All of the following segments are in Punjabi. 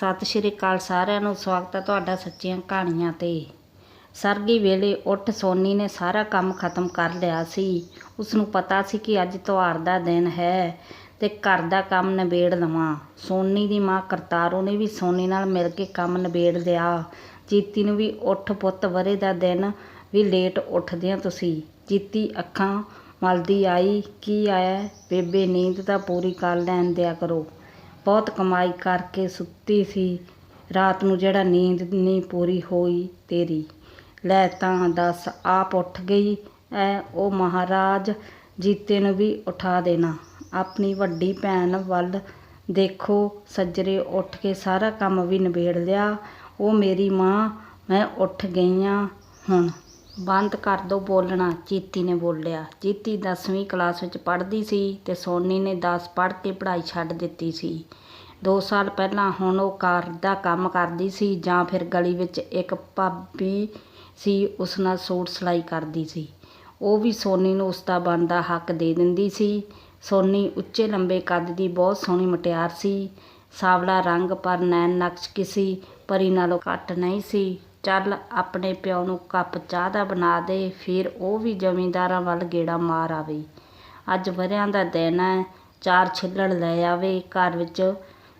ਸਤਿ ਸ਼੍ਰੀ ਅਕਾਲ ਸਾਰਿਆਂ ਨੂੰ, ਸਵਾਗਤ ਹੈ ਤੁਹਾਡਾ ਸੱਚੀਆਂ ਕਹਾਣੀਆਂ ਤੇ। ਸਰਗੀ ਵੇਲੇ ਉੱਠ ਸੋਨੀ ਨੇ ਸਾਰਾ ਕੰਮ ਖਤਮ ਕਰ ਲਿਆ ਸੀ। ਉਸ ਨੂੰ ਪਤਾ ਸੀ ਕਿ ਅੱਜ ਤਿਉਹਾਰ ਦਾ ਦਿਨ ਹੈ ਤੇ ਘਰ ਦਾ ਕੰਮ ਨਿਬੇੜ ਲਵਾਂ। ਸੋਨੀ ਦੀ ਮਾਂ ਕਰਤਾਰੋ ਨੇ ਵੀ ਸੋਨੀ ਨਾਲ ਮਿਲ ਕੇ ਕੰਮ ਨਿਬੇੜ ਲਿਆ। ਜੀਤੀ ਨੂੰ ਵੀ ਉੱਠ ਪੁੱਤ, ਵਰੇ ਦਾ ਦਿਨ ਵੀ ਲੇਟ ਉੱਠਦੇ ਆ ਤੁਸੀਂ। ਜੀਤੀ ਅੱਖਾਂ ਮਲਦੀ ਆਈ, ਕੀ ਆਇਆ? ਬੇਬੇ, ਨੀਂਦ ਤਾਂ ਪੂਰੀ ਕਰ ਲੈਣ ਦਿਆ ਕਰੋ। ਬਹੁਤ ਕਮਾਈ ਕਰਕੇ ਸੁੱਤੀ ਸੀ। ਰਾਤ ਨੂੰ ਜਿਹੜਾ ਨੀਂਦ ਨਹੀਂ ਪੂਰੀ ਹੋਈ ਤੇਰੀ। ਲੈ ਤਾਂ ਦੱਸ, ਆਪ ਉੱਠ ਗਈ। ਐ ਉਹ ਮਹਾਰਾਜ ਜੀਤੇ ਨੂੰ ਵੀ ਉਠਾ ਦੇਣਾ। ਆਪਣੀ ਵੱਡੀ ਭੈਣ ਵੱਲ ਦੇਖੋ। ਸੱਜਰੇ ਉੱਠ ਕੇ ਸਾਰਾ ਕੰਮ ਵੀ ਨਿਬੇੜ ਲਿਆ। ਉਹ ਮੇਰੀ ਮਾਂ, ਮੈਂ ਉੱਠ ਗਈ ਆਂ ਹੁਣ। ਬੰਦ ਕਰ ਦੋ ਬੋਲਣਾ ਜੀਤੀ ਨੇ ਬੋਲਿਆ। ਜੀਤੀ 10ਵੀਂ ਕਲਾਸ ਵਿੱਚ ਪੜ੍ਹਦੀ ਸੀ ਤੇ ਸੋਨੀ ਨੇ 10 ਪੜ੍ਹ ਕੇ ਪੜ੍ਹਾਈ ਛੱਡ ਦਿੱਤੀ ਸੀ। 2 ਸਾਲ ਪਹਿਲਾਂ ਹੁਣ ਉਹ ਘਰ ਦਾ ਕੰਮ ਕਰਦੀ ਸੀ ਜਾਂ ਫਿਰ ਗਲੀ ਵਿੱਚ ਇੱਕ ਭਾਬੀ ਸੀ, ਉਸ ਨਾਲ ਸੂਟ ਸਿਲਾਈ ਕਰਦੀ ਸੀ। ਉਹ ਵੀ ਸੋਨੀ ਨੂੰ ਉਸ ਦਾ ਬਣਦਾ ਹੱਕ ਦੇ ਦਿੰਦੀ ਸੀ। ਸੋਨੀ ਉੱਚੇ ਲੰਬੇ ਕੱਦ ਦੀ ਬਹੁਤ ਸੋਹਣੀ ਮੁਟਿਆਰ ਸੀ। ਸਾਵਲਾ ਰੰਗ ਪਰ ਨੈਣ ਨਕਸ਼ ਕਿਸੇ ਪਰੀ ਨਾਲੋਂ ਘੱਟ ਨਹੀਂ ਸੀ। ਚੱਲ ਆਪਣੇ ਪਿਓ ਨੂੰ ਕੱਪ ਚਾਹ ਦਾ ਬਣਾ ਦੇ, ਫਿਰ ਉਹ ਵੀ ਜ਼ਮੀਂਦਾਰਾਂ ਵੱਲ ਗੇੜਾ ਮਾਰ ਆਵੇ। ਅੱਜ ਵਰ੍ਹਿਆਂ ਦਾ ਦਿਨ ਹੈ ਚਾਰ ਛਿੱਲੜ ਲੈ ਆਵੇ। ਘਰ ਵਿੱਚ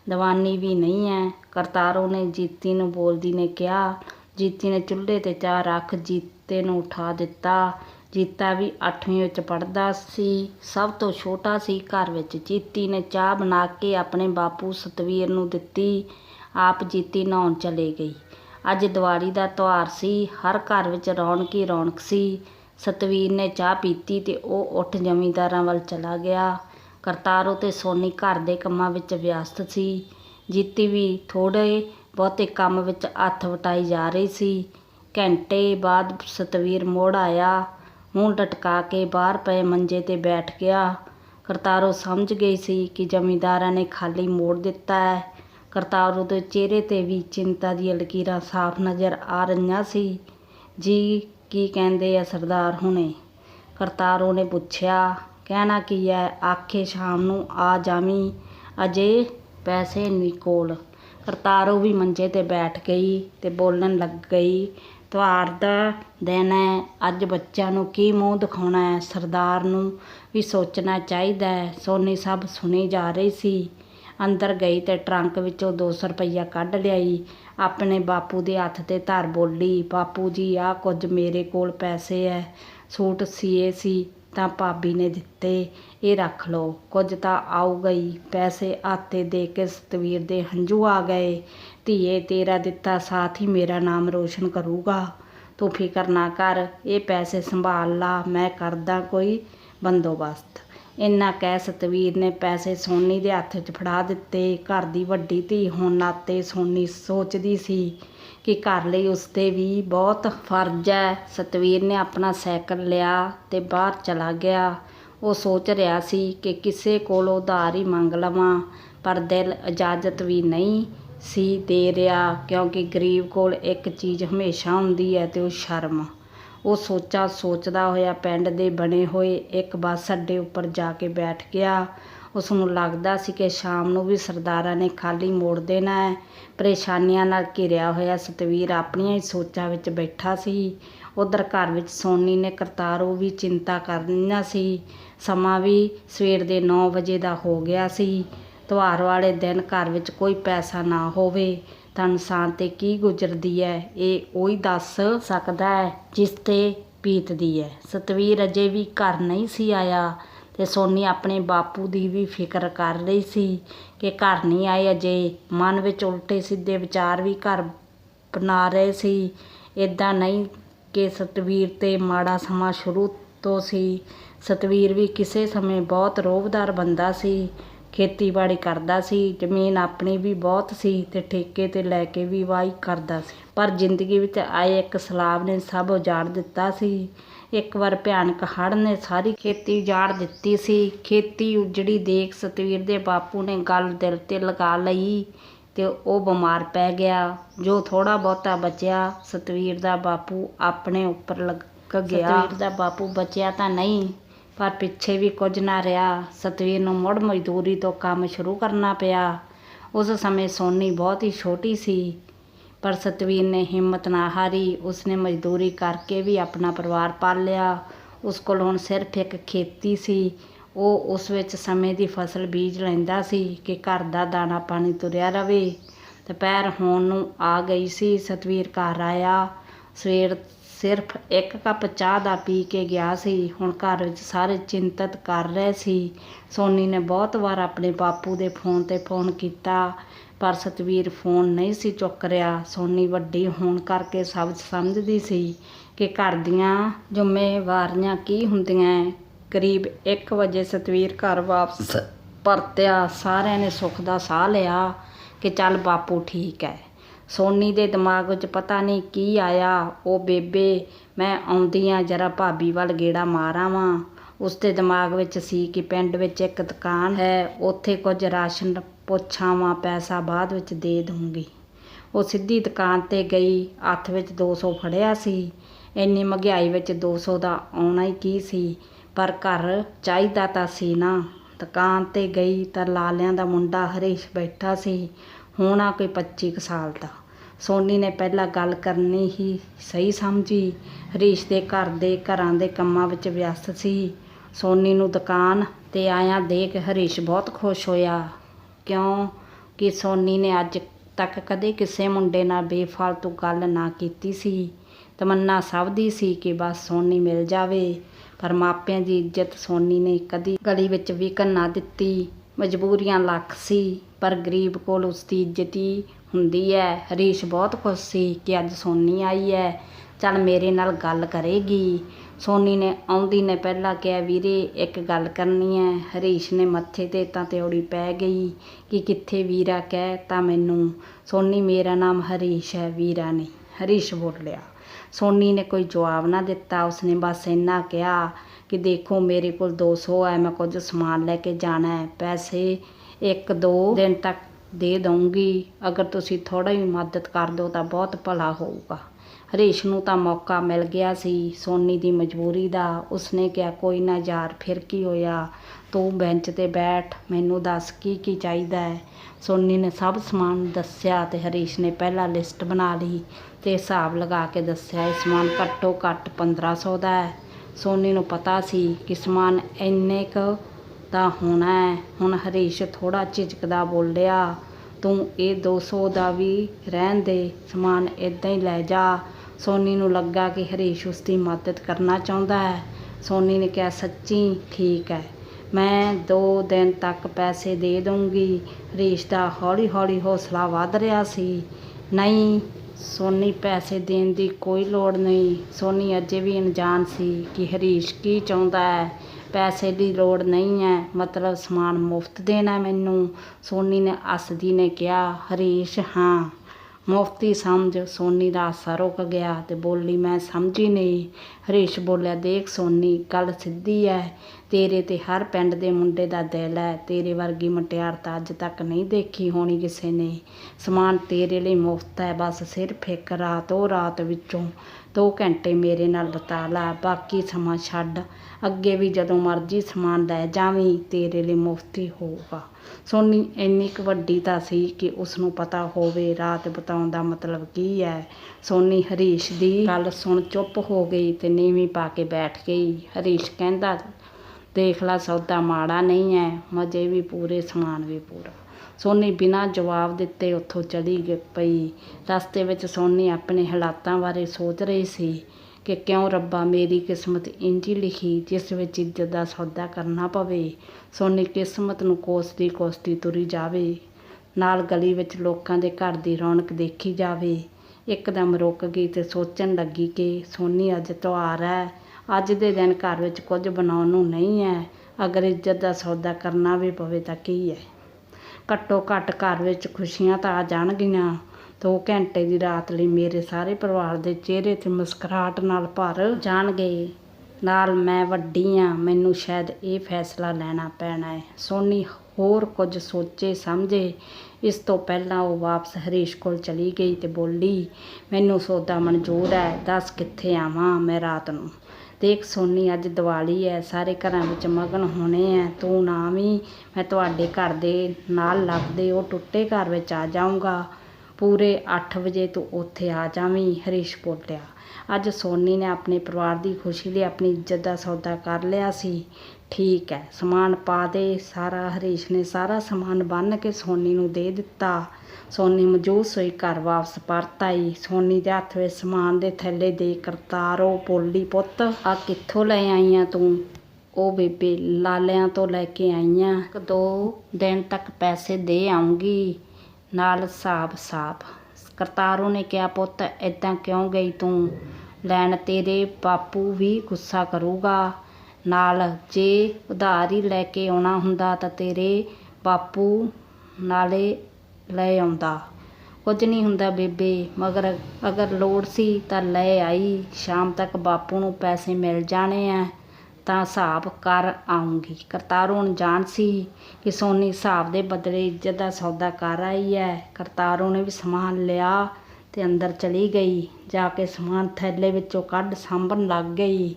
ਦੀਵਾਨੀ ਵੀ ਨਹੀਂ ਹੈ ਕਰਤਾਰੋ ਨੇ ਜੀਤੀ ਨੂੰ ਬੋਲਦੀ ਨੇ ਕਿਹਾ, ਜੀਤੀ ਨੇ ਚੁੱਲ੍ਹੇ ਤੇ ਚਾਹ ਰੱਖ, ਜੀਤੇ ਨੂੰ ਉਠਾ ਦਿੱਤਾ। ਜੀਤਾ ਵੀ 8ਵੀਂ ਵਿੱਚ ਪੜ੍ਹਦਾ ਸੀ, ਸਭ ਤੋਂ ਛੋਟਾ ਸੀ ਘਰ ਵਿੱਚ। ਜੀਤੀ ਨੇ ਚਾਹ ਬਣਾ ਕੇ ਆਪਣੇ ਬਾਪੂ ਸਤਵੀਰ ਨੂੰ ਦਿੱਤੀ। ਆਪ ਜੀਤੀ ਨਹਾਉਣ ਚਲੇ ਗਈ। ਅੱਜ ਦੀਵਾਲੀ ਦਾ ਤਿਉਹਾਰ ਸੀ। ਹਰ ਘਰ ਵਿੱਚ ਰੌਣਕ ਹੀ ਰੌਣਕ ਸੀ। ਸਤਵੀਰ ਨੇ ਚਾਹ ਪੀਤੀ ਤੇ ਉਹ ਉੱਠ ਜ਼ਮੀਂਦਾਰਾਂ ਵੱਲ ਚਲਾ ਗਿਆ। ਕਰਤਾਰੋ ਤੇ ਸੋਨੀ ਘਰ ਦੇ ਕੰਮਾਂ ਵਿੱਚ ਵਿਅਸਤ ਸੀ। ਜੀਤੀ ਵੀ ਥੋੜੇ ਬਹੁਤੇ ਕੰਮ ਵਿੱਚ ਹੱਥ ਵਟਾਈ ਜਾ ਰਹੀ ਸੀ। ਘੰਟੇ ਬਾਅਦ ਸਤਵੀਰ ਮੋੜ ਆਇਆ। ਮੂੰਹ ਲਟਕਾ ਕੇ ਬਾਹਰ ਪਏ ਮੰਜੇ ਤੇ ਬੈਠ ਗਿਆ। ਕਰਤਾਰੋ ਸਮਝ ਗਈ ਸੀ ਕਿ ਜ਼ਮੀਂਦਾਰਾਂ ਨੇ ਖਾਲੀ ਮੋੜ ਦਿੱਤਾ ਹੈ। ਕਰਤਾਰੂ ਦੇ ਚਿਹਰੇ ਤੇ ਵੀ ਚਿੰਤਾ ਦੀਆਂ ਲਕੀਰਾਂ ਸਾਫ਼ ਨਜ਼ਰ ਆ ਰਹੀਆਂ ਸੀ। ਜੀ ਕੀ ਕਹਿੰਦੇ ਆ ਸਰਦਾਰ ਹੁਣੇ? ਕਰਤਾਰੂ ਨੇ ਪੁੱਛਿਆ, ਕਹਿਣਾ ਕੀ ਹੈ ਆਖੇ ਸ਼ਾਮ ਨੂੰ ਆ ਜਾਵੀਂ, ਅਜੇ ਪੈਸੇ ਨਹੀਂ ਕੋਲ। ਕਰਤਾਰੂ ਵੀ ਮੰਜੇ ਤੇ ਬੈਠ ਗਈ ਤੇ ਬੋਲਣ ਲੱਗ ਗਈ ਤਿਉਹਾਰ ਦਾ ਦਿਨ ਹੈ ਅੱਜ ਬੱਚਿਆਂ ਨੂੰ ਕੀ ਮੂੰਹ ਦਿਖਾਉਣਾ ਹੈ ਸਰਦਾਰ ਨੂੰ ਵੀ ਸੋਚਣਾ ਚਾਹੀਦਾ ਹੈ ਸੋਨੀ ਸਭ ਸੁਣੀ ਜਾ ਰਹੀ ਸੀ। ਅੰਦਰ ਗਈ ਤੇ ਟਰੰਕ ਵਿੱਚੋਂ 200 ਰੁਪਈਆ ਕੱਢ ਲਿਆਈ। ਆਪਣੇ ਬਾਪੂ ਦੇ ਹੱਥ ਤੇ ਧਰ ਬੋਲੀ, ਬਾਪੂ ਜੀ ਆਹ ਕੁਝ ਮੇਰੇ ਕੋਲ ਪੈਸੇ ਐ, ਸੂਟ ਸੀਏ ਸੀ ਤਾਂ ਭਾਬੀ ਨੇ ਦਿੱਤੇ, ਇਹ ਰੱਖ ਲਓ। ਕੁਝ ਤਾਂ ਆਉ ਗਈ, ਪੈਸੇ ਆਤੇ ਦੇ ਕੇ ਸਤਵੀਰ ਦੇ ਹੰਝੂ ਆ ਗਏ। ਧੀਏ, ਤੇਰਾ ਦਿੱਤਾ ਸਾਥ ਹੀ ਮੇਰਾ ਨਾਮ ਰੋਸ਼ਨ ਕਰੂਗਾ। ਤੂੰ ਫਿਕਰ ਨਾ ਕਰ, ਇਹ ਪੈਸੇ ਸੰਭਾਲ ਲਾ, ਮੈਂ ਕਰਦਾ ਕੋਈ ਬੰਦੋਬਸਤ। ਇੰਨਾ ਕਹਿ ਸਤਵੀਰ ਨੇ ਪੈਸੇ ਸੋਨੀ ਦੇ ਹੱਥ 'ਚ ਫੜਾ ਦਿੱਤੇ। ਘਰ ਦੀ ਵੱਡੀ ਧੀ ਹੋਣ ਨਾਤੇ ਸੋਨੀ ਸੋਚਦੀ ਸੀ ਕਿ ਘਰ ਲਈ ਉਸਦੇ ਵੀ ਬਹੁਤ ਫਰਜ਼ ਹੈ। ਸਤਵੀਰ ਨੇ ਆਪਣਾ ਸਾਈਕਲ ਲਿਆ ਤੇ ਬਾਹਰ ਚਲਾ ਗਿਆ। ਉਹ ਸੋਚ ਰਿਹਾ ਸੀ ਕਿ ਕਿਸੇ ਕੋਲ ਉਧਾਰ ਹੀ ਮੰਗ ਲਵਾਂ, ਪਰ ਦਿਲ ਇਜਾਜ਼ਤ ਵੀ ਨਹੀਂ ਸੀ ਦੇ ਰਿਹਾ, ਕਿਉਂਕਿ ਗਰੀਬ ਕੋਲ ਇੱਕ ਚੀਜ਼ ਹਮੇਸ਼ਾ ਹੁੰਦੀ ਹੈ ਤੇ ਉਹ ਸ਼ਰਮ। ਉਹ ਸੋਚਾਂ ਸੋਚਦਾ ਹੋਇਆ ਪਿੰਡ ਦੇ ਬਣੇ ਹੋਏ ਇੱਕ ਬੱਸ ਅੱਡੇ ਉੱਪਰ ਜਾ ਕੇ ਬੈਠ ਗਿਆ। ਉਸ ਨੂੰ ਲੱਗਦਾ ਸੀ ਕਿ ਸ਼ਾਮ ਨੂੰ ਵੀ ਸਰਦਾਰਾਂ ਨੇ ਖਾਲੀ ਮੋੜ ਦੇਣਾ ਹੈ। ਪਰੇਸ਼ਾਨੀਆਂ ਨਾਲ ਘਿਰਿਆ ਹੋਇਆ ਸਤਵੀਰ ਆਪਣੀਆਂ ਹੀ ਸੋਚਾਂ ਵਿੱਚ ਬੈਠਾ ਸੀ। ਉਧਰ ਘਰ ਵਿੱਚ ਸੋਨੀ ਨੇ ਕਰਤਾਰੋ ਵੀ ਚਿੰਤਾ ਕਰਨੀਆਂ ਸੀ। ਸਮਾਂ ਵੀ ਸਵੇਰ ਦੇ 9 ਵਜੇ ਦਾ ਹੋ ਗਿਆ ਸੀ। ਤਿਉਹਾਰ ਵਾਲੇ ਦਿਨ ਘਰ ਵਿੱਚ ਕੋਈ ਪੈਸਾ ਨਾ ਹੋਵੇ। ਤਾਂ ਇਨਸਾਨ ਤੇ ਕੀ ਗੁਜ਼ਰਦੀ ਹੈ ਇਹ ਉਹੀ ਦੱਸ ਸਕਦਾ ਹੈ ਜਿਸ ਤੇ ਬੀਤਦੀ ਹੈ ਸਤਵੀਰ ਅਜੇ ਵੀ ਘਰ ਨਹੀਂ ਸੀ ਆਇਆ ਤੇ ਸੋਨੀ ਆਪਣੇ ਬਾਪੂ ਦੀ ਵੀ ਫਿਕਰ ਕਰ ਰਹੀ ਸੀ ਕਿ ਘਰ ਨਹੀਂ ਆਏ ਅਜੇ। ਮਨ ਵਿੱਚ ਉਲਟੇ ਸਿੱਧੇ ਵਿਚਾਰ ਵੀ ਘਰ ਬਣਾ ਰਹੇ ਸੀ। ਇਦਾਂ ਨਹੀਂ ਕਿ ਸਤਵੀਰ ਤੇ ਮਾੜਾ ਸਮਾਂ ਸ਼ੁਰੂ ਤੋਂ ਸੀ। ਸਤਵੀਰ ਵੀ ਕਿਸੇ ਸਮੇਂ ਬਹੁਤ ਰੋਬਦਾਰ ਬੰਦਾ ਸੀ। ਖੇਤੀਬਾੜੀ ਕਰਦਾ ਸੀ ਜ਼ਮੀਨ ਆਪਣੀ ਵੀ ਬਹੁਤ ਸੀ ਤੇ ਠੇਕੇ ਤੇ ਲੈ ਕੇ ਵੀ ਵਾਹੀ ਕਰਦਾ ਸੀ। ਪਰ ਜ਼ਿੰਦਗੀ ਵਿੱਚ ਆਏ ਇੱਕ ਸਲਾਬ ਨੇ ਸਭ ਉਜਾੜ ਦਿੱਤਾ ਸੀ। ਇੱਕ ਵਾਰ ਭਿਆਨਕ ਹੜ੍ਹ ਨੇ ਸਾਰੀ ਖੇਤੀ ਉਜਾੜ ਦਿੱਤੀ ਸੀ। ਖੇਤੀ ਉਜੜੀ ਦੇਖ ਸਤਵੀਰ ਦੇ ਬਾਪੂ ਨੇ ਗੱਲ ਦਿਲ ਤੇ ਲਗਾ ਲਈ ਤੇ ਉਹ ਬਿਮਾਰ ਪੈ ਗਿਆ। ਜੋ ਥੋੜਾ ਬਹੁਤਾ ਬਚਿਆ ਸਤਵੀਰ ਦਾ ਬਾਪੂ ਆਪਣੇ ਉੱਪਰ ਲੱਗ ਗਿਆ। ਸਤਵੀਰ ਦਾ ਬਾਪੂ ਬਚਿਆ ਤਾਂ ਨਹੀਂ ਪਰ ਪਿੱਛੇ ਵੀ ਕੁਝ ਨਾ ਰਿਹਾ। ਸਤਵੀਰ ਨੂੰ ਮੁੜ ਮਜ਼ਦੂਰੀ ਤੋਂ ਕੰਮ ਸ਼ੁਰੂ ਕਰਨਾ ਪਿਆ। ਉਸ ਸਮੇਂ ਸੋਨੀ ਬਹੁਤ ਹੀ ਛੋਟੀ ਸੀ, ਪਰ ਸਤਵੀਰ ਨੇ ਹਿੰਮਤ ਨਾ ਹਾਰੀ। ਉਸਨੇ ਮਜ਼ਦੂਰੀ ਕਰਕੇ ਵੀ ਆਪਣਾ ਪਰਿਵਾਰ ਪਾਲਿਆ ਉਸ ਕੋਲ ਹੁਣ ਸਿਰਫ ਇੱਕ ਖੇਤੀ ਸੀ। ਉਹ ਉਸ ਵਿੱਚ ਸਮੇਂ ਦੀ ਫਸਲ ਬੀਜ ਲੈਂਦਾ ਸੀ ਕਿ ਘਰ ਦਾ ਦਾਣਾ ਪਾਣੀ ਤੁਰਿਆ ਰਵੇ। ਦੁਪਹਿਰ ਹੋਣ ਨੂੰ ਆ ਗਈ ਸੀ। ਸਤਵੀਰ ਘਰ ਆਇਆ। ਸਵੇਰ ਸਿਰਫ ਇੱਕ ਕੱਪ ਚਾਹ ਦਾ ਪੀ ਕੇ ਗਿਆ ਸੀ। ਹੁਣ ਘਰ ਵਿੱਚ ਸਾਰੇ ਚਿੰਤਤ ਕਰ ਰਹੇ ਸੀ। ਸੋਨੀ ਨੇ ਬਹੁਤ ਵਾਰ ਆਪਣੇ ਬਾਪੂ ਦੇ ਫੋਨ ਤੇ ਫੋਨ ਕੀਤਾ ਪਰ ਸਤਵੀਰ ਫੋਨ ਨਹੀਂ ਸੀ ਚੁੱਕ ਰਿਹਾ। ਸੋਨੀ ਵੱਡੀ ਹੋਣ ਕਰਕੇ ਸਭ ਸਮਝਦੀ ਸੀ ਕਿ ਘਰ ਦੀਆਂ ਜ਼ਿੰਮੇਵਾਰੀਆਂ ਕੀ ਹੁੰਦੀਆਂ ਹੈ। ਕਰੀਬ 1 ਵਜੇ ਸਤਵੀਰ ਘਰ ਵਾਪਸ ਪਰਤਿਆ। ਸਾਰਿਆਂ ਨੇ ਸੁੱਖ ਦਾ ਸਾਹ ਲਿਆ ਕਿ ਚੱਲ ਬਾਪੂ ਠੀਕ ਹੈ ਸੋਨੀ ਦੇ ਦਿਮਾਗ ਵਿੱਚ ਪਤਾ ਨਹੀਂ ਕੀ ਆਇਆ। ਉਹ, ਬੇਬੇ, ਮੈਂ ਆਉਂਦੀ ਆ, ਜਰਾ ਭਾਬੀ ਵੱਲ ਗੇੜਾ ਮਾਰਾਂ ਵਾਂ। ਉਸ ਦਿਮਾਗ ਵਿੱਚ ਸੀ ਕਿ ਪਿੰਡ ਵਿੱਚ ਇੱਕ ਦੁਕਾਨ ਹੈ। ਉੱਥੇ ਕੁਝ ਰਾਸ਼ਨ ਪੁੱਛਾਂ ਵਾਂ ਪੈਸਾ ਬਾਅਦ ਵਿੱਚ ਦੇ ਦੂੰਗੀ ਉਹ ਸਿੱਧੀ ਦੁਕਾਨ ਤੇ ਗਈ। ਹੱਥ ਵਿੱਚ ਦੋ ਸੌ ਫੜਿਆ ਸੀ। ਇੰਨੀ ਮਹਿੰਗਾਈ ਵਿੱਚ ਦੋ ਸੌ ਦਾ ਆਉਣਾ ਹੀ ਕੀ ਸੀ? ਪਰ ਘਰ ਚਾਹੀਦਾ ਤਾਂ ਸੀ ਨਾ। ਦੁਕਾਨ ਤੇ ਗਈ ਤਾਂ ਲਾਲਿਆਂ ਦਾ ਮੁੰਡਾ ਹਰੀਸ਼ ਬੈਠਾ ਸੀ। ਹੋਣਾ ਕੋਈ 25 ਕੁ ਸਾਲ ਦਾ। ਸੋਨੀ ਨੇ ਪਹਿਲਾਂ ਗੱਲ ਕਰਨੀ ਹੀ ਸਹੀ ਸਮਝੀ। ਹਰੀਸ਼ ਦੇ ਘਰ ਦੇ ਘਰਾਂ ਦੇ ਕੰਮਾਂ ਵਿੱਚ ਵਿਅਸਤ ਸੀ। ਸੋਨੀ ਨੂੰ ਦੁਕਾਨ ਤੇ ਆਇਆ ਦੇਖ ਹਰੀਸ਼ ਬਹੁਤ ਖੁਸ਼ ਹੋਇਆ। ਕਿਉਂ ਕਿ ਸੋਨੀ ਨੇ ਅੱਜ ਤੱਕ ਕਦੇ ਕਿਸੇ ਮੁੰਡੇ ਨਾਲ ਬੇਫਾਲਤੂ ਗੱਲ ਨਾ ਕੀਤੀ ਸੀ। ਤਮੰਨਾ ਸਭ ਦੀ ਸੀ ਕਿ ਬਸ ਸੋਨੀ ਮਿਲ ਜਾਵੇ, ਪਰ ਮਾਪਿਆਂ ਦੀ ਇੱਜ਼ਤ ਸੋਨੀ ਨੇ ਕਦੀ ਗਲੀ ਵਿੱਚ ਵਿਕਣ ਨਾ ਦਿੱਤੀ। ਮਜਬੂਰੀਆਂ ਲੱਖ ਸੀ, ਪਰ ਗਰੀਬ ਕੋਲ ਉਸ ਦੀ ਇੱਜ਼ਤ ਹੀ ਹੁੰਦੀ ਹੈ ਹਰੀਸ਼ ਬਹੁਤ ਖੁਸ਼ ਸੀ ਕਿ ਅੱਜ ਸੋਨੀ ਆਈ ਹੈ ਚੱਲ ਮੇਰੇ ਨਾਲ ਗੱਲ ਕਰੇਗੀ। ਸੋਨੀ ਨੇ ਆਉਂਦੀ ਨੇ ਪਹਿਲਾਂ ਕਿਹਾ, ਵੀਰੇ, ਇੱਕ ਗੱਲ ਕਰਨੀ ਹੈ ਹਰੀਸ਼ ਨੇ ਮੱਥੇ ਤੇ ਤਾਂ ਤਿਉੜੀ ਪੈ ਗਈ ਕਿ ਕਿੱਥੇ ਵੀਰਾ ਕਹਿ ਤਾਂ ਮੈਨੂੰ, ਸੋਨੀ, ਮੇਰਾ ਨਾਮ ਹਰੀਸ਼ ਹੈ ਵੀਰਾ ਨਹੀਂ ਹਰੀਸ਼ ਬੋਲਿਆ ਸੋਨੀ ਨੇ ਕੋਈ ਜਵਾਬ ਨਾ ਦਿੱਤਾ। ਉਸਨੇ ਬਸ ਇੰਨਾ ਕਿਹਾ ਕਿ ਦੇਖੋ, ਮੇਰੇ ਕੋਲ 200 ਹੈ ਮੈਂ ਕੁਝ ਸਮਾਨ ਲੈ ਕੇ ਜਾਣਾ ਹੈ ਪੈਸੇ ਇੱਕ ਦੋ ਦਿਨ ਤੱਕ ਦੇ ਦਊਂਗੀ। ਅਗਰ ਤੁਸੀਂ ਥੋੜਾ ਹੀ ਮਦਦ ਕਰ ਦਿਓ ਤਾਂ ਬਹੁਤ ਭਲਾ ਹੋਊਗਾ। ਹਰੀਸ਼ ਨੂੰ ਤਾਂ ਮੌਕਾ ਮਿਲ ਗਿਆ ਸੀ। ਸੋਨੀ ਦੀ ਮਜਬੂਰੀ ਦਾ ਉਸਨੇ ਕਿਹਾ, ਕੋਈ ਨਾ ਯਾਰ, ਫਿਰ ਕੀ ਹੋਇਆ? ਤੂੰ ਬੈਂਚ ਤੇ ਬੈਠ, ਮੈਨੂੰ ਦੱਸ ਕੀ ਕੀ ਚਾਹੀਦਾ ਹੈ? ਸੋਨੀ ਨੇ ਸਭ ਸਮਾਨ ਦੱਸਿਆ ਤੇ ਹਰੀਸ਼ ਨੇ ਪਹਿਲਾਂ ਲਿਸਟ ਬਣਾ ਲਈ ਤੇ ਹਿਸਾਬ ਲਗਾ ਕੇ ਦੱਸਿਆ, ਇਹ ਸਮਾਨ ਘੱਟੋ ਘੱਟ 1500 ਦਾ ਹੈ। ਸੋਨੀ ਨੂੰ ਪਤਾ ਸੀ ਕਿ ਸਮਾਨ ਇੰਨੇ ਕੁ ਦਾ ਹੋਣਾ ਹੈ। ਹੁਣ ਹਰੀਸ਼ ਥੋੜ੍ਹਾ ਝਿਜਕਦਾ ਬੋਲਿਆ ਤੂੰ ਇਹ ਦੋ ਸੌ ਦਾ ਵੀ ਰਹਿਣ ਦੇ, ਸਮਾਨ ਇਦਾਂ ਹੀ ਲੈ ਜਾ। ਸੋਨੀ ਨੂੰ ਲੱਗਾ ਕਿ ਹਰੀਸ਼ ਉਸਦੀ ਮਦਦ ਕਰਨਾ ਚਾਹੁੰਦਾ ਹੈ। ਸੋਨੀ ਨੇ ਕਿਹਾ, ਸੱਚੀ ਠੀਕ ਹੈ। ਮੈਂ ਦੋ ਦਿਨ ਤੱਕ ਪੈਸੇ ਦੇ ਦਊਂਗੀ। ਹਰੀਸ਼ ਦਾ ਹੌਲੀ ਹੌਲੀ ਹੌਸਲਾ ਵੱਧ ਰਿਹਾ ਸੀ। ਨਹੀਂ, ਸੋਨੀ, ਪੈਸੇ ਦੇਣ ਦੀ ਕੋਈ ਲੋੜ ਨਹੀਂ। ਸੋਨੀ ਅਜੇ ਵੀ ਅਣਜਾਣ ਸੀ ਕਿ ਹਰੀਸ਼ ਕੀ ਚਾਹੁੰਦਾ ਹੈ। ਪੈਸੇ ਦੀ ਲੋੜ ਨਹੀਂ ਹੈ। ਮਤਲਬ ਸਮਾਨ ਮੁਫਤ ਦੇਣਾ ਮੈਨੂੰ। ਸੋਨੀ ਨੇ ਹੱਸਦੀ ਨੇ ਕਿਹਾ, ਹਰੀਸ਼, ਹਾਂ। ਮੁਫਤੀ ਸਮਝ। ਸੋਨੀ ਦਾ ਹਾਸਾ ਰੁਕ ਗਿਆ ਤੇ ਬੋਲੀ, ਮੈਂ ਸਮਝੀ ਨਹੀਂ। ਹਰੀਸ਼ ਬੋਲਿਆ, ਦੇਖ ਸੋਨੀ, ਗੱਲ ਸਿੱਧੀ ਹੈ। ਤੇਰੇ ਤੇ ਹਰ ਪਿੰਡ ਦੇ ਮੁੰਡੇ ਦਾ ਦਿਲ ਹੈ। ਤੇਰੇ ਵਰਗੀ ਮਟਿਆਰ ਤਾਂ ਅੱਜ ਤੱਕ ਨਹੀਂ ਦੇਖੀ ਹੋਣੀ ਕਿਸੇ ਨੇ। ਸਮਾਨ ਤੇਰੇ ਲਈ ਮੁਫਤ ਹੈ। ਬਸ ਸਿਰਫ ਇੱਕ ਰਾਤ, ਉਹ ਰਾਤ ਵਿੱਚੋਂ ਦੋ ਘੰਟੇ ਮੇਰੇ ਨਾਲ ਬਿਤਾ ਲਾ, ਬਾਕੀ ਸਮਾਂ ਛੱਡ। ਅੱਗੇ ਵੀ ਜਦੋਂ ਮਰਜ਼ੀ ਸਮਾਨ ਲੈ ਜਾਵੀਂ, ਤੇਰੇ ਲਈ ਮੁਫਤ ਹੀ ਹੋਊਗਾ। ਸੋਨੀ, ਇੰਨੀ ਕੁ ਵੱਡੀ ਤਾਂ ਸੀ ਕਿ ਉਸ ਨੂੰ ਪਤਾ ਹੋਵੇ ਰਾਤ ਬਿਤਾਉਣ ਦਾ ਮਤਲਬ ਕੀ ਹੈ ਸੋਨੀ ਹਰੀਸ਼ ਦੀ ਗੱਲ ਸੁਣ ਚੁੱਪ ਹੋ ਗਈ ਤੇ ਨੀਵੀਂ ਪਾ ਕੇ ਬੈਠ ਗਈ। ਹਰੀਸ਼ ਕਹਿੰਦਾ, ਦੇਖ ਲਾ, ਸੌਦਾ ਮਾੜਾ ਨਹੀਂ ਹੈ ਮਜ਼ੇ ਵੀ ਪੂਰੇ, ਸਮਾਨ ਵੀ ਪੂਰਾ। ਸੋਨੀ ਬਿਨਾਂ ਜਵਾਬ ਦਿੱਤੇ ਉੱਥੋਂ ਚਲੀ ਗਈ ਪਈ। ਰਸਤੇ ਵਿੱਚ ਸੋਨੀ ਆਪਣੇ ਹਾਲਾਤਾਂ ਬਾਰੇ ਸੋਚ ਰਹੀ ਸੀ ਕਿ ਕਿਉਂ ਰੱਬਾ ਮੇਰੀ ਕਿਸਮਤ ਇੰਝ ਲਿਖੀ, ਜਿਸ ਵਿੱਚ ਇੱਜ਼ਤ ਦਾ ਸੌਦਾ ਕਰਨਾ ਪਵੇ। ਸੋਨੀ ਕਿਸਮਤ ਨੂੰ ਕੋਸਦੀ ਕੋਸਦੀ ਤੁਰੀ ਜਾਵੇ, ਨਾਲ ਗਲੀ ਵਿੱਚ ਲੋਕਾਂ ਦੇ ਘਰ ਦੀ ਰੌਣਕ ਦੇਖੀ ਜਾਵੇ। ਇੱਕਦਮ ਰੁਕ ਗਈ ਤੇ ਸੋਚਣ ਲੱਗੀ ਕਿ ਸੋਨੀ ਅੱਜ ਤਿਉਹਾਰ ਹੈ। ਅੱਜ ਦੇ ਦਿਨ ਘਰ ਵਿੱਚ ਕੁਝ ਬਣਾਉਣ ਨੂੰ ਨਹੀਂ ਹੈ। ਅਗਰ ਇੱਜ਼ਤ ਦਾ ਸੌਦਾ ਕਰਨਾ ਵੀ ਪਵੇ ਤਾਂ ਕੀ ਹੈ? ਘੱਟੋ ਘੱਟ ਘਰ ਵਿੱਚ ਖੁਸ਼ੀਆਂ ਤਾਂ ਆ ਜਾਣਗੀਆਂ। ਦੋ ਘੰਟੇ ਦੀ ਰਾਤ ਲਈ ਮੇਰੇ ਸਾਰੇ ਪਰਿਵਾਰ ਦੇ ਚਿਹਰੇ ਤੇ ਮੁਸਕਰਾਹਟ ਨਾਲ ਭਰ ਜਾਣਗੇ। ਨਾਲ ਮੈਂ ਵੱਡੀ ਹਾਂ ਮੈਨੂੰ ਸ਼ਾਇਦ ਇਹ ਫੈਸਲਾ ਲੈਣਾ ਪੈਣਾ ਹੈ। ਸੋਨੀ ਹੋਰ ਕੁਝ ਸੋਚੇ ਸਮਝੇ ਇਸ ਤੋਂ ਪਹਿਲਾਂ ਉਹ ਵਾਪਸ ਹਰੀਸ਼ ਕੋਲ ਚਲੀ ਗਈ ਤੇ ਬੋਲੀ, ਮੈਨੂੰ ਸੌਦਾ ਮਨਜ਼ੂਰ ਹੈ, ਦੱਸ ਕਿੱਥੇ ਆਵਾਂ ਮੈਂ ਰਾਤ ਨੂੰ? ਦੇਖ ਸੋਨੀ, ਅੱਜ ਦੀਵਾਲੀ ਹੈ, ਸਾਰੇ ਘਰਾਂ ਵਿੱਚ ਮਗਨ ਹੋਣੇ ਐ, ਤੂੰ ਨਾ ਵੀ, ਮੈਂ ਤੁਹਾਡੇ ਘਰ ਦੇ ਨਾਲ ਲੱਗਦੇ ਉਹ ਟੁੱਟੇ ਘਰ ਵਿੱਚ ਆ ਜਾਊਂਗਾ। ਪੂਰੇ 8 ਵਜੇ ਤੂੰ ਉੱਥੇ ਆ ਜਾਵੀਂ, ਹਰੀਸ਼ ਬੋਲਿਆ ਅੱਜ ਸੋਨੀ ਨੇ ਆਪਣੇ ਪਰਿਵਾਰ ਦੀ ਖੁਸ਼ੀ ਲਈ ਆਪਣੀ ਇੱਜ਼ਤ ਦਾ ਸੌਦਾ ਕਰ ਲਿਆ ਸੀ। ਠੀਕ ਹੈ। ਸਮਾਨ ਪਾ ਦੇ। ਸਾਰਾ ਹਰੀਸ਼ ਨੇ ਸਾਰਾ ਸਮਾਨ ਬੰਨ੍ਹ ਕੇ ਸੋਨੀ ਨੂੰ ਦੇ ਦਿੱਤਾ। ਸੋਨੀ ਮਜੂਸ ਹੋਈ ਘਰ ਵਾਪਸ ਪਰਤ ਆਈ। ਸੋਨੀ ਦੇ ਹੱਥ ਵਿੱਚ ਸਮਾਨ ਦੇ ਥੈਲੇ ਦੇ ਕਰਤਾਰੋ ਬੋਲੀ ਪੁੱਤ ਆ ਕਿੱਥੋਂ ਲੈ ਆਈਆਂ ਤੂੰ? ਉਹ ਬੇਬੇ, ਲਾਲਿਆਂ ਤੋਂ ਲੈ ਕੇ ਆਈਆਂ। ਇੱਕ ਦੋ ਦਿਨ ਤੱਕ ਪੈਸੇ ਦੇ ਆਉਂਗੀ ਨਾਲ ਹਿਸਾਬ ਸਾਫ਼ ਕਰਤਾਰੋ ਨੇ ਕਿਹਾ, ਪੁੱਤ, ਏਦਾਂ ਕਿਉਂ ਗਈ ਤੂੰ? ਲੈਣ ਤੇਰੇ ਬਾਪੂ ਵੀ ਗੁੱਸਾ ਕਰੂਗਾ। ਨਾਲ ਜੇ ਉਧਾਰ ਹੀ ਲੈ ਕੇ ਆਉਣਾ ਹੁੰਦਾ ਤਾਂ ਤੇਰੇ ਬਾਪੂ ਨਾਲੇ ਲੈ ਆਉਂਦਾ। ਕੁਝ ਨਹੀਂ ਹੁੰਦਾ ਬੇਬੇ, ਮਗਰ ਅਗਰ ਲੋੜ ਸੀ ਤਾਂ ਲੈ ਆਈ। ਸ਼ਾਮ ਤੱਕ ਬਾਪੂ ਨੂੰ ਪੈਸੇ ਮਿਲ ਜਾਣੇ ਆ, ਤਾਂ ਹਿਸਾਬ ਕਰ ਆਉਂਗੀ ਕਰਤਾਰੋ ਨੂੰ ਜਾਣ ਸੀ ਕਿ ਸੋਨੀ ਹਿਸਾਬ ਦੇ ਬਦਲੇ ਇੱਜ਼ਤ ਦਾ ਸੌਦਾ ਕਰ ਆਈ ਹੈ। ਕਰਤਾਰੋ ਨੇ ਵੀ ਸਮਾਨ ਲਿਆ ਤੇ ਅੰਦਰ ਚਲੀ ਗਈ, ਜਾ ਕੇ ਸਮਾਨ ਥੈਲੇ ਵਿੱਚੋਂ ਕੱਢ ਸਾਂਭਣ ਲੱਗ ਗਈ।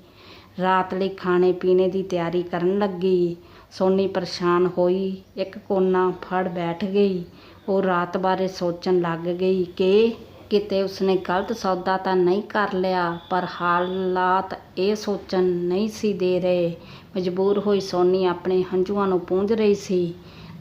ਰਾਤ ਲਈ ਖਾਣੇ ਪੀਣੇ ਦੀ ਤਿਆਰੀ ਕਰਨ ਲੱਗੀ। ਸੋਨੀ ਪਰੇਸ਼ਾਨ ਹੋਈ। ਇੱਕ ਕੋਨਾ ਫੜ ਬੈਠ ਗਈ। ਉਹ ਰਾਤ ਬਾਰੇ ਸੋਚਣ ਲੱਗ ਗਈ ਕਿ ਕਿਤੇ ਉਸਨੇ ਗਲਤ ਸੌਦਾ ਤਾਂ ਨਹੀਂ ਕਰ ਲਿਆ, ਪਰ ਹਾਲਾਤ ਇਹ ਸੋਚਣ ਨਹੀਂ ਸੀ ਦੇ ਰਹੇ। ਮਜਬੂਰ ਹੋਈ ਸੋਨੀ ਆਪਣੇ ਹੰਝੂਆਂ ਨੂੰ ਪੂੰਝ ਰਹੀ ਸੀ,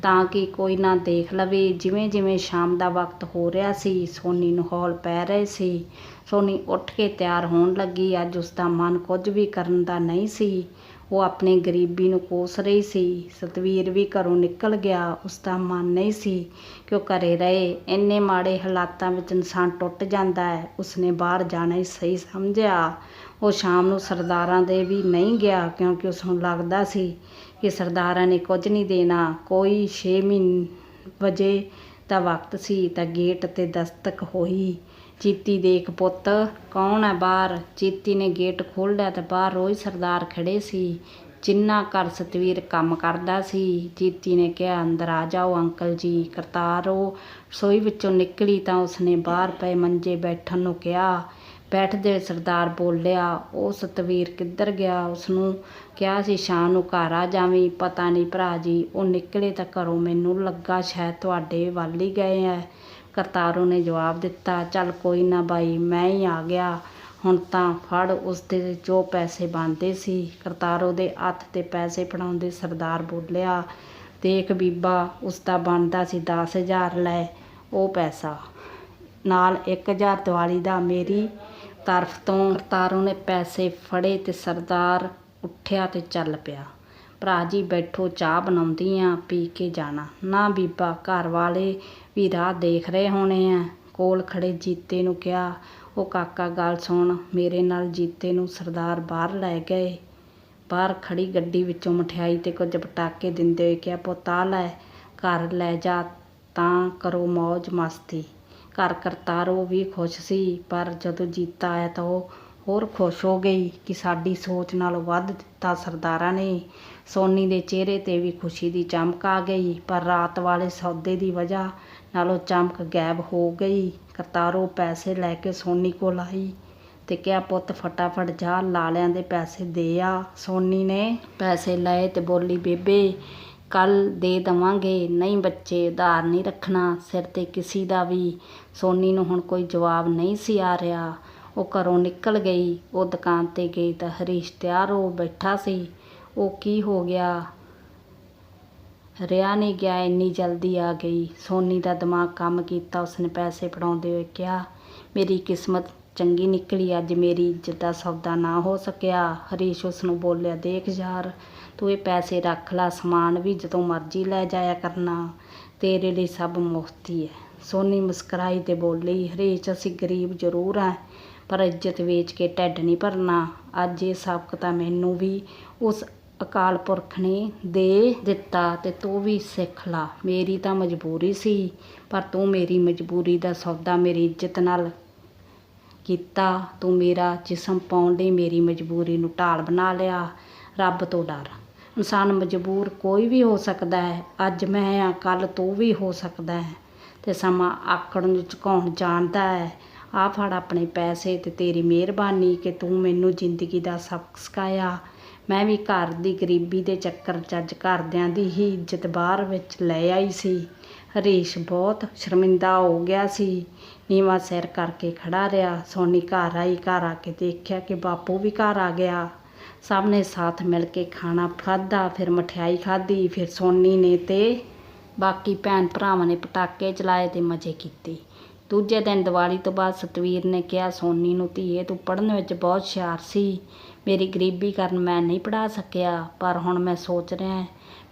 ਤਾਂ ਕਿ ਕੋਈ ਨਾ ਦੇਖ ਲਵੇ। ਜਿਵੇਂ ਜਿਵੇਂ ਸ਼ਾਮ ਦਾ ਵਕਤ ਹੋ ਰਿਹਾ ਸੀ, ਸੋਨੀ ਨੂੰ ਹੌਲ ਪੈ ਰਹੇ ਸੀ। ਸੋਨੀ ਉੱਠ ਕੇ ਤਿਆਰ ਹੋਣ ਲੱਗੀ। ਅੱਜ ਉਸ ਦਾ ਮਨ ਕੁਝ ਵੀ ਕਰਨ ਦਾ ਨਹੀਂ ਸੀ। ਉਹ ਆਪਣੀ ਗਰੀਬੀ ਨੂੰ ਕੋਸ ਰਹੀ ਸੀ। ਸਤਵੀਰ ਵੀ ਘਰੋਂ ਨਿਕਲ ਗਿਆ। ਉਸ ਦਾ ਮਨ ਨਹੀਂ ਸੀ ਕਿ ਉਹ ਘਰੇ ਰਹੇ। ਇੰਨੇ ਮਾੜੇ ਹਾਲਾਤਾਂ ਵਿੱਚ ਇਨਸਾਨ ਟੁੱਟ ਜਾਂਦਾ ਹੈ। ਉਸਨੇ ਬਾਹਰ ਜਾਣਾ ਹੀ ਸਹੀ ਸਮਝਿਆ। ਉਹ ਸ਼ਾਮ ਨੂੰ ਸਰਦਾਰਾਂ ਦੇ ਵੀ ਨਹੀਂ ਗਿਆ ਕਿਉਂਕਿ ਉਸ ਨੂੰ ਲੱਗਦਾ ਸੀ ਕਿ ਸਰਦਾਰਾਂ ਨੇ ਕੁਝ ਨਹੀਂ ਦੇਣਾ। ਕੋਈ 6 ਮਹੀਨੇ ਵਜੇ ਦਾ ਵਕਤ ਸੀ ਤਾਂ ਗੇਟ ਤੇ ਦਸਤਕ ਹੋਈ। ਚੀਤੀ ਦੇਖ ਪੁੱਤ, ਕੌਣ ਹੈ ਬਾਹਰ? ਚੀਤੀ ਨੇ ਗੇਟ ਖੋਲ੍ਹਿਆ ਤੇ ਬਾਹਰ ਰੋਜ਼ ਸਰਦਾਰ ਖੜ੍ਹੇ ਸੀ। ਜਿੰਨਾ ਘਰ ਸਤਵੀਰ ਕੰਮ ਕਰਦਾ ਸੀ, ਚੀਤੀ ਨੇ ਕਿਹਾ, ਅੰਦਰ ਆ ਜਾਓ ਅੰਕਲ ਜੀ। ਕਰਤਾਰ ਉਹ ਰਸੋਈ ਵਿੱਚੋਂ ਨਿਕਲੀ ਤਾਂ ਉਸਨੇ ਬਾਹਰ ਪਏ ਮੰਜੇ ਬੈਠਣ ਨੂੰ ਕਿਹਾ। ਬੈਠਦੇ ਸਰਦਾਰ ਬੋਲਿਆ, ਉਹ ਸਤਵੀਰ ਕਿੱਧਰ ਗਿਆ? ਉਸਨੂੰ ਕਿਹਾ ਸੀ ਸ਼ਾਮ ਨੂੰ ਘਰ ਆ ਜਾਵੀਂ। ਪਤਾ ਨਹੀਂ ਭਰਾ ਜੀ, ਉਹ ਨਿਕਲੇ ਤਾਂ ਘਰੋਂ ਮੈਨੂੰ ਲੱਗਾ, ਸ਼ਾਇਦ ਤੁਹਾਡੇ ਵੱਲ ਹੀ ਗਏ ਐ। ਕਰਤਾਰੋ ਨੇ ਜਵਾਬ ਦਿੱਤਾ, ਚੱਲ ਕੋਈ ਨਾ ਬਾਈ, ਮੈਂ ਹੀ ਆ ਗਿਆ। ਹੁਣ ਤਾਂ ਫੜ ਉਸਦੇ ਜੋ ਪੈਸੇ ਬਣਦੇ ਸੀ। ਕਰਤਾਰੋ ਦੇ ਹੱਥ ਤੇ ਪੈਸੇ ਫੜਾਉਂਦੇ ਸਰਦਾਰ ਬੋਲਿਆ, ਦੇਖ ਬੀਬਾ, ਉਸਦਾ ਬਣਦਾ ਸੀ ਦਸ ਹਜ਼ਾਰ, ਲੈ, ਉਹ ਪੈਸਾ। ਨਾਲ ਇੱਕ ਹਜ਼ਾਰ ਦੀਵਾਲੀ ਦਾ ਮੇਰੀ ਤਰਫ ਤੋਂ ਕਰਤਾਰੋ ਨੇ ਪੈਸੇ ਫੜੇ ਤੇ ਸਰਦਾਰ ਉੱਠਿਆ ਤੇ ਚੱਲ ਪਿਆ। ਭਰਾ ਜੀ ਬੈਠੋ, ਚਾਹ ਬਣਾਉਂਦੀ ਆ ਪੀ ਕੇ ਜਾਣਾ। ਨਾ ਬੀਬਾ, ਘਰ ਵਾਲੇ ਵੀ ਰਾਹ ਦੇਖ ਰਹੇ ਹੋਣੇ ਆ। ਕੋਲ ਖੜੇ ਜੀਤੇ ਨੂੰ ਕਿਹਾ, ਉਹ ਕਾਕਾ, ਗੱਲ ਸੁਣ, ਮੇਰੇ ਨਾਲ ਜੀਤੇ ਨੂੰ ਸਰਦਾਰ ਬਾਹਰ ਲੈ ਗਏ। ਬਾਹਰ ਖੜੀ ਗੱਡੀ ਵਿੱਚੋਂ ਮਠਿਆਈ ਤੇ ਕੁਝ ਪਟਾਕੇ ਦਿੰਦੇ ਹੋਏ ਕਿਹਾ, ਪੁੱਤ ਆ ਲੈ, ਘਰ ਲੈ ਜਾ, ਤਾਂ ਕਰੋ ਮੌਜ ਮਸਤੀ। ਘਰ ਕਰਤਾਰੋ ਵੀ ਖੁਸ਼ ਸੀ, ਪਰ ਜਦੋਂ ਜੀਤਾ ਆਇਆ ਤਾਂ ਉਹ ਹੋਰ ਖੁਸ਼ ਹੋ ਗਈ ਕਿ ਸਾਡੀ ਸੋਚ ਨਾਲੋਂ ਵੱਧ ਦਿੱਤਾ ਸਰਦਾਰਾਂ ਨੇ। ਸੋਨੀ ਦੇ ਚਿਹਰੇ ਤੇ ਵੀ ਖੁਸ਼ੀ ਦੀ ਚਮਕ ਆ ਗਈ, ਪਰ ਰਾਤ ਵਾਲੇ ਸੌਦੇ ਦੀ ਵਜ੍ਹਾ ਨਾਲੋਂ ਚਮਕ ਗਾਇਬ ਹੋ ਗਈ। ਕਰਤਾਰੋ ਪੈਸੇ ਲੈ ਕੇ ਸੋਨੀ ਕੋਲ ਆਈ ਤੇ ਕਿਹਾ, ਪੁੱਤ, ਫਟਾਫਟ ਜਾ, ਲਾਲਿਆਂ ਦੇ ਪੈਸੇ ਦੇ ਆ। ਸੋਨੀ ਨੇ ਪੈਸੇ ਲਏ ਤੇ ਬੋਲੀ, ਬੇਬੇ ਕੱਲ ਦੇ ਦਵਾਂਗੇ। ਨਹੀਂ ਬੱਚੇ ਉਧਾਰ ਨਹੀਂ ਰੱਖਣਾ, ਸਿਰ ਤੇ ਕਿਸੇ ਦਾ ਵੀ। ਸੋਨੀ ਨੂੰ ਹੁਣ ਕੋਈ ਜਵਾਬ ਨਹੀਂ ਸੀ ਆ ਰਿਹਾ। ਉਹ ਘਰੋਂ ਨਿਕਲ ਗਈ। ਉਹ ਦੁਕਾਨ ਤੇ ਗਈ ਤਾਂ ਹਰੀਸ਼ ਤਿਆਰ ਹੋ ਬੈਠਾ ਸੀ। ਉਹ ਕੀ ਹੋ ਗਿਆ? ਰਿਆ ਨਹੀਂ ਗਿਆ, ਇੰਨੀ ਜਲਦੀ ਆ ਗਈ। ਸੋਨੀ ਦਾ ਦਿਮਾਗ ਕੰਮ ਕੀਤਾ, ਉਸਨੇ ਪੈਸੇ ਫੜਾਉਂਦੇ ਹੋਏ ਕਿਹਾ, ਮੇਰੀ ਕਿਸਮਤ ਚੰਗੀ ਨਿਕਲੀ, ਅੱਜ ਮੇਰੀ ਇੱਜ਼ਤ ਦਾ ਸੌਦਾ ਨਾ ਹੋ ਸਕਿਆ। ਹਰੀਸ਼ ਉਸ ਨੂੰ ਬੋਲਿਆ, ਦੇਖ ਯਾਰ, ਤੂੰ ਇਹ ਪੈਸੇ ਰੱਖ ਲੈ, ਸਮਾਨ ਵੀ ਜਦੋਂ ਮਰਜ਼ੀ ਲੈ ਜਾਇਆ ਕਰਨਾ। ਤੇਰੇ ਲਈ ਸਭ ਮੁਫਤ ਹੀ ਹੈ। ਸੋਨੀ ਮੁਸਕਰਾਈ ਤੇ ਬੋਲੀ, ਹਰੀਸ਼, ਅਸੀਂ ਗਰੀਬ ਜ਼ਰੂਰ ਹਾਂ। ਪਰ ਇੱਜ਼ਤ ਵੇਚ ਕੇ ਢਿੱਡ ਨਹੀਂ ਭਰਨਾ। ਅੱਜ ਇਹ ਸਬਕ ਤਾਂ ਮੈਨੂੰ ਵੀ ਉਸ ਅਕਾਲ ਪੁਰਖ ਨੇ ਦੇ ਦਿੱਤਾ ਤੇ ਤੂੰ ਵੀ ਸਿੱਖ ਲਾ। ਮੇਰੀ ਤਾਂ ਮਜਬੂਰੀ ਸੀ, ਪਰ ਤੂੰ ਮੇਰੀ ਮਜਬੂਰੀ ਦਾ ਸੌਦਾ ਮੇਰੀ ਇੱਜ਼ਤ ਨਾਲ ਕੀਤਾ। ਤੂੰ ਮੇਰਾ ਜਿਸਮ ਪਾਉਣ ਲਈ ਮੇਰੀ ਮਜਬੂਰੀ ਨੂੰ ਢਾਲ ਬਣਾ ਲਿਆ। ਰੱਬ ਤੋਂ ਡਰ। ਇਨਸਾਨ ਮਜਬੂਰ ਕੋਈ ਵੀ ਹੋ ਸਕਦਾ ਹੈ। ਅੱਜ ਮੈਂ ਆ ਕੱਲ ਤੂੰ ਵੀ ਹੋ ਸਕਦਾ ਹੈ। ਤੇ ਸਮਾਂ ਆਕੜ ਨੂੰ ਝੁਕਾਉਣ ਜਾਣਦਾ ਹੈ। ਆ ਫੜ ਆਪਣੇ ਪੈਸੇ ਤੇ ਤੇਰੀ ਮਿਹਰਬਾਨੀ ਕਿ ਤੂੰ ਮੈਨੂੰ ਜ਼ਿੰਦਗੀ ਦਾ ਸਬਕ ਸਿਖਾਇਆ। ਮੈਂ ਵੀ ਘਰ ਦੀ ਗਰੀਬੀ ਦੇ ਚੱਕਰ 'ਚ ਅੱਜ ਘਰਦਿਆਂ ਦੀ ਹੀ ਇੱਜ਼ਤ ਬਾਹਰ ਵਿੱਚ ਲੈ ਆਈ ਸੀ। ਹਰੀਸ਼ ਬਹੁਤ ਸ਼ਰਮਿੰਦਾ ਹੋ ਗਿਆ ਸੀ। ਨੀਵਾਂ ਸਿਰ ਕਰਕੇ ਖੜਾ ਰਿਹਾ। ਸੋਨੀ ਘਰ ਆਈ, ਘਰ ਆ ਕੇ ਦੇਖਿਆ ਕਿ ਬਾਪੂ ਵੀ ਘਰ ਆ ਗਿਆ। ਸਭ ਨੇ ਸਾਥ ਮਿਲ ਕੇ ਖਾਣਾ ਖਾਧਾ, ਫਿਰ ਮਠਿਆਈ ਖਾਧੀ, ਫਿਰ ਸੋਨੀ ਨੇ ਤੇ ਬਾਕੀ ਭੈਣ ਭਰਾਵਾਂ ਨੇ ਪਟਾਕੇ ਚਲਾਏ ਤੇ ਮਜ਼ੇ ਕੀਤੇ। ਦੂਜੇ ਦਿਨ ਦੀਵਾਲੀ ਤੋਂ ਬਾਅਦ ਸਤਵੀਰ ਨੇ ਕਿਹਾ, ਸੋਨੀ ਨੂੰ ਧੀਏ, ਤੂੰ ਪੜ੍ਹਨ ਵਿੱਚ ਬਹੁਤ ਹੁਸ਼ਿਆਰ ਸੀ। ਮੇਰੀ ਗਰੀਬੀ ਕਾਰਨ ਮੈਂ ਨਹੀਂ ਪੜ੍ਹਾ ਸਕਿਆ, ਪਰ ਹੁਣ ਮੈਂ ਸੋਚ ਰਿਹਾ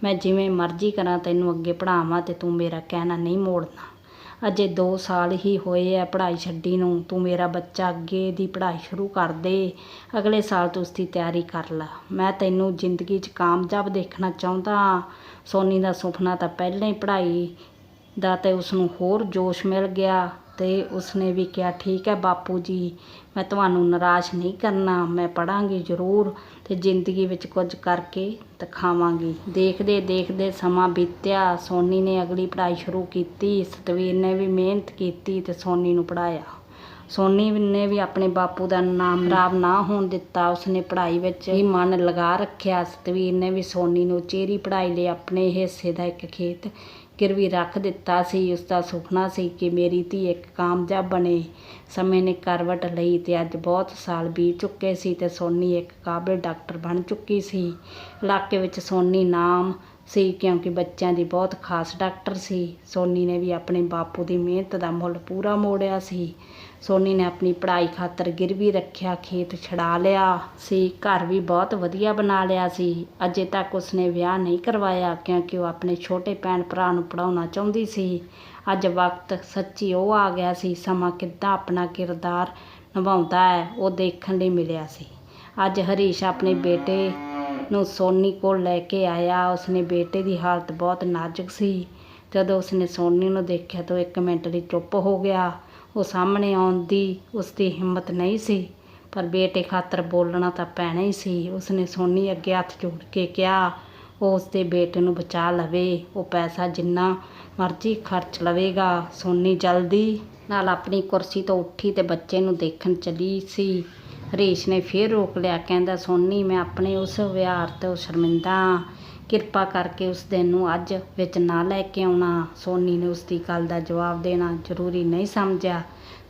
ਮੈਂ ਜਿਵੇਂ ਮਰਜ਼ੀ ਕਰਾਂ, ਤੈਨੂੰ ਅੱਗੇ ਪੜ੍ਹਾਵਾਂ ਤੇ ਤੂੰ ਮੇਰਾ ਕਹਿਣਾ ਨਹੀਂ ਮੋੜਨਾ। ਅਜੇ 2 ਸਾਲ ਹੀ ਹੋਏ ਆ ਪੜ੍ਹਾਈ ਛੱਡੀ ਨੂੰ, ਤੂੰ ਮੇਰਾ ਬੱਚਾ ਅੱਗੇ ਦੀ ਪੜ੍ਹਾਈ ਸ਼ੁਰੂ ਕਰ ਦੇ, ਅਗਲੇ ਸਾਲ ਤੂੰ ਉਸਦੀ ਤਿਆਰੀ ਕਰ ਲੈ। ਮੈਂ ਤੈਨੂੰ ਜ਼ਿੰਦਗੀ 'ਚ ਕਾਮਯਾਬ ਦੇਖਣਾ ਚਾਹੁੰਦਾ ਹਾਂ। ਸੋਨੀ ਦਾ ਸੁਪਨਾ ਤਾਂ ਪਹਿਲਾਂ ਹੀ ਪੜ੍ਹਾਈ ਦਾ ਤੇ ਉਸ ਨੂੰ ਹੋਰ ਜੋਸ਼ ਮਿਲ ਗਿਆ। ਤੇ ਉਸਨੇ ਵੀ ਕਿਹਾ, ਠੀਕ ਹੈ ਬਾਪੂ ਜੀ, ਮੈਂ ਤੁਹਾਨੂੰ ਨਿਰਾਸ਼ ਨਹੀਂ ਕਰਨਾ, ਮੈਂ ਪੜ੍ਹਾਂਗੀ ਜ਼ਰੂਰ ਅਤੇ ਜ਼ਿੰਦਗੀ ਵਿੱਚ ਕੁਝ ਕਰਕੇ ਦਿਖਾਵਾਂਗੀ। ਦੇਖਦੇ ਦੇਖਦੇ ਸਮਾਂ ਬੀਤਿਆ, ਸੋਨੀ ਨੇ ਅਗਲੀ ਪੜ੍ਹਾਈ ਸ਼ੁਰੂ ਕੀਤੀ, ਸਤਵੀਰ ਨੇ ਵੀ ਮਿਹਨਤ ਕੀਤੀ ਅਤੇ ਸੋਨੀ ਨੂੰ ਪੜ੍ਹਾਇਆ। ਸੋਨੀ ਨੇ ਵੀ ਆਪਣੇ ਬਾਪੂ ਦਾ ਨਾਮ ਖਰਾਬ ਨਾ ਹੋਣ ਦਿੱਤਾ। ਉਸਨੇ ਪੜ੍ਹਾਈ ਵਿੱਚ ਹੀ ਮਨ ਲਗਾ ਰੱਖਿਆ। ਸਤਵੀਰ ਨੇ ਵੀ ਸੋਨੀ ਨੂੰ ਚੇਰੀ ਪੜ੍ਹਾਈ ਲਈ ਆਪਣੇ ਹਿੱਸੇ ਦਾ ਇੱਕ ਖੇਤ ਗਿਰਵੀ ਰੱਖ ਦਿੱਤਾ ਸੀ। ਉਸ ਦਾ ਸੁਪਨਾ ਸੀ ਕਿ ਮੇਰੀ ਧੀ ਇੱਕ ਕਾਮਯਾਬ ਬਣੇ ਸਮੇਂ ਨੇ ਕਰਵਟ ਲਈ ਤੇ ਅੱਜ ਬਹੁਤ ਸਾਲ ਬੀਤ ਚੁੱਕੇ ਸੀ ਤੇ ਸੋਨੀ ਇੱਕ ਕਾਬਿਲ ਡਾਕਟਰ ਬਣ ਚੁੱਕੀ ਸੀ। ਇਲਾਕੇ ਵਿੱਚ ਸੋਨੀ ਨਾਮ ਸੀ ਕਿਉਂਕਿ ਬੱਚਿਆਂ ਦੀ ਬਹੁਤ ਖਾਸ ਡਾਕਟਰ ਸੀ। ਸੋਨੀ ਨੇ ਵੀ ਆਪਣੇ ਬਾਪੂ ਦੀ ਮਿਹਨਤ ਦਾ ਮੁੱਲ ਪੂਰਾ ਮੋੜਿਆ ਸੀ। ਸੋਨੀ ਨੇ ਆਪਣੀ ਪੜ੍ਹਾਈ ਖਾਤਰ ਗਿਰਵੀ ਰੱਖਿਆ, ਖੇਤ ਛਡਾ ਲਿਆ ਸੀ, ਘਰ ਵੀ ਬਹੁਤ ਵਧੀਆ ਬਣਾ ਲਿਆ ਸੀ। ਅਜੇ ਤੱਕ ਉਸਨੇ ਵਿਆਹ ਨਹੀਂ ਕਰਵਾਇਆ ਕਿਉਂਕਿ ਉਹ ਆਪਣੇ ਛੋਟੇ ਭੈਣ ਭਰਾ ਨੂੰ ਪੜਾਉਣਾ ਚਾਹੁੰਦੀ ਸੀ। ਅੱਜ ਵਕਤ ਸੱਚੀ ਉਹ ਆ ਗਿਆ ਸੀ, ਸਮਾਂ ਕਿੱਦਾਂ ਆਪਣਾ ਕਿਰਦਾਰ ਨਿਭਾਉਂਦਾ ਹੈ, ਉਹ ਦੇਖਣ ਲਈ ਮਿਲਿਆ ਸੀ। ਅੱਜ ਹਰੀਸ਼ ਆਪਣੇ ਬੇਟੇ ਨੂੰ ਸੋਨੀ ਕੋਲ ਲੈ ਕੇ ਆਇਆ। ਉਸਨੇ ਬੇਟੇ ਦੀ ਹਾਲਤ ਬਹੁਤ ਨਾਜ਼ੁਕ ਸੀ। ਜਦੋਂ ਉਸਨੇ ਸੋਨੀ ਨੂੰ ਦੇਖਿਆ ਤਾਂ ਇੱਕ ਮਿੰਟ ਲਈ ਚੁੱਪ ਹੋ ਗਿਆ। ਉਹ ਸਾਹਮਣੇ ਆਉਣ ਦੀ ਉਸਦੀ ਹਿੰਮਤ ਨਹੀਂ ਸੀ, ਪਰ ਬੇਟੇ ਖਾਤਰ ਬੋਲਣਾ ਤਾਂ ਪੈਣਾ ਹੀ ਸੀ। ਉਸਨੇ ਸੋਨੀ ਅੱਗੇ ਹੱਥ ਜੋੜ ਕੇ ਕਿਹਾ, ਉਹ ਉਸਦੇ ਬੇਟੇ ਨੂੰ ਬਚਾ ਲਵੇ, ਉਹ ਪੈਸਾ ਜਿੰਨਾ ਮਰਜ਼ੀ ਖਰਚ ਲਵੇਗਾ। ਸੋਨੀ ਜਲਦੀ ਨਾਲ ਆਪਣੀ ਕੁਰਸੀ ਤੋਂ ਉੱਠੀ ਤੇ ਬੱਚੇ ਨੂੰ ਦੇਖਣ ਚਲੀ ਸੀ। ਹਰੀਸ਼ ਨੇ ਫੇਰ ਰੋਕ ਲਿਆ, ਕਹਿੰਦਾ, ਸੋਨੀ, ਮੈਂ ਆਪਣੇ ਉਸ ਵਿਹਾਰ ਤੋਂ ਸ਼ਰਮਿੰਦਾ ਹਾਂ। ਕਿਰਪਾ ਕਰਕੇ ਉਸ ਦਿਨ ਨੂੰ ਅੱਜ ਵਿੱਚ ਨਾ ਲੈ ਕੇ ਆਉਣਾ। ਸੋਨੀ ਨੇ ਉਸ ਦੀ ਗੱਲ ਦਾ ਜਵਾਬ ਦੇਣਾ ਜ਼ਰੂਰੀ ਨਹੀਂ ਸਮਝਿਆ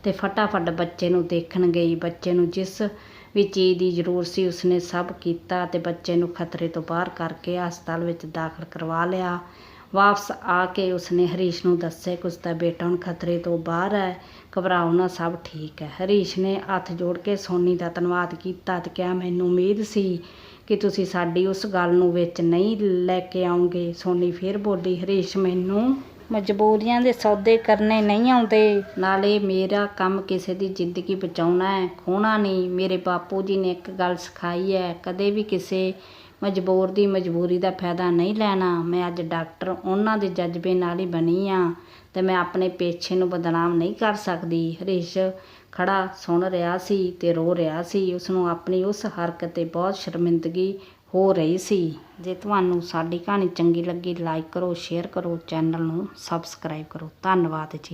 ਤੇ ਫਟਾਫਟ ਬੱਚੇ ਨੂੰ ਦੇਖਣ ਗਈ। ਬੱਚੇ ਨੂੰ ਜਿਸ ਵੀ ਚੀਜ਼ ਦੀ ਜ਼ਰੂਰਤ ਸੀ ਉਸਨੇ ਸਭ ਕੀਤਾ ਤੇ ਬੱਚੇ ਨੂੰ ਖਤਰੇ ਤੋਂ ਬਾਹਰ ਕਰਕੇ ਹਸਪਤਾਲ ਵਿੱਚ ਦਾਖਲ ਕਰਵਾ ਲਿਆ। ਵਾਪਸ ਆ ਕੇ ਉਸਨੇ ਹਰੀਸ਼ ਨੂੰ ਦੱਸਿਆ ਕਿ ਉਸਦਾ ਬੇਟਾ ਹੁਣ ਖਤਰੇ ਤੋਂ ਬਾਹਰ ਹੈ ਘਬਰਾਓ ਨਾ ਸਭ ਠੀਕ ਹੈ। ਹਰੀਸ਼ ਨੇ ਹੱਥ ਜੋੜ ਕੇ ਸੋਨੀ ਦਾ ਧੰਨਵਾਦ ਕੀਤਾ ਤੇ ਕਿਹਾ, ਮੈਨੂੰ ਉਮੀਦ ਸੀ ਕਿ ਤੁਸੀਂ ਸਾਡੀ ਉਸ ਗੱਲ ਨੂੰ ਵਿੱਚ ਨਹੀਂ ਲੈ ਕੇ ਆਉਂਗੇ। ਸੋਨੀ ਫੇਰ ਬੋਲੀ ਹਰੀਸ਼ ਮੈਨੂੰ ਮਜਬੂਰੀਆਂ ਦੇ ਸੌਦੇ ਕਰਨੇ ਨਹੀਂ ਆਉਂਦੇ। ਨਾਲੇ ਮੇਰਾ ਕੰਮ ਕਿਸੇ ਦੀ ਜ਼ਿੰਦਗੀ ਬਚਾਉਣਾ ਹੈ ਖੋਣਾ ਨਹੀਂ। ਮੇਰੇ ਬਾਪੂ ਜੀ ਨੇ ਇੱਕ ਗੱਲ ਸਿਖਾਈ ਹੈ ਕਦੇ ਵੀ ਕਿਸੇ ਮਜਬੂਰ ਦੀ ਮਜਬੂਰੀ ਦਾ ਫਾਇਦਾ ਨਹੀਂ ਲੈਣਾ। ਮੈਂ ਅੱਜ ਡਾਕਟਰ ਉਹਨਾਂ ਦੇ ਜਜ਼ਬੇ ਨਾਲ ਹੀ ਬਣੀ ਆ ਤੇ ਮੈਂ ਆਪਣੇ ਪੇਸ਼ੇ ਨੂੰ ਬਦਨਾਮ ਨਹੀਂ ਕਰ ਸਕਦੀ। ਹਰੀਸ਼ ਖੜਾ ਸੁਣ ਰਿਹਾ ਸੀ ਤੇ ਰੋ ਰਿਹਾ ਸੀ। ਉਸ ਨੂੰ ਆਪਣੀ ਉਸ ਹਰਕਤ ਤੇ ਬਹੁਤ ਸ਼ਰਮਿੰਦਗੀ ਹੋ ਰਹੀ ਸੀ। ਜੇ ਤੁਹਾਨੂੰ ਸਾਡੀ ਕਹਾਣੀ ਚੰਗੀ ਲੱਗੀ ਲਾਈਕ ਕਰੋ ਸ਼ੇਅਰ ਕਰੋ ਚੈਨਲ ਨੂੰ ਸਬਸਕ੍ਰਾਈਬ ਕਰੋ। ਧੰਨਵਾਦ ਜੀ।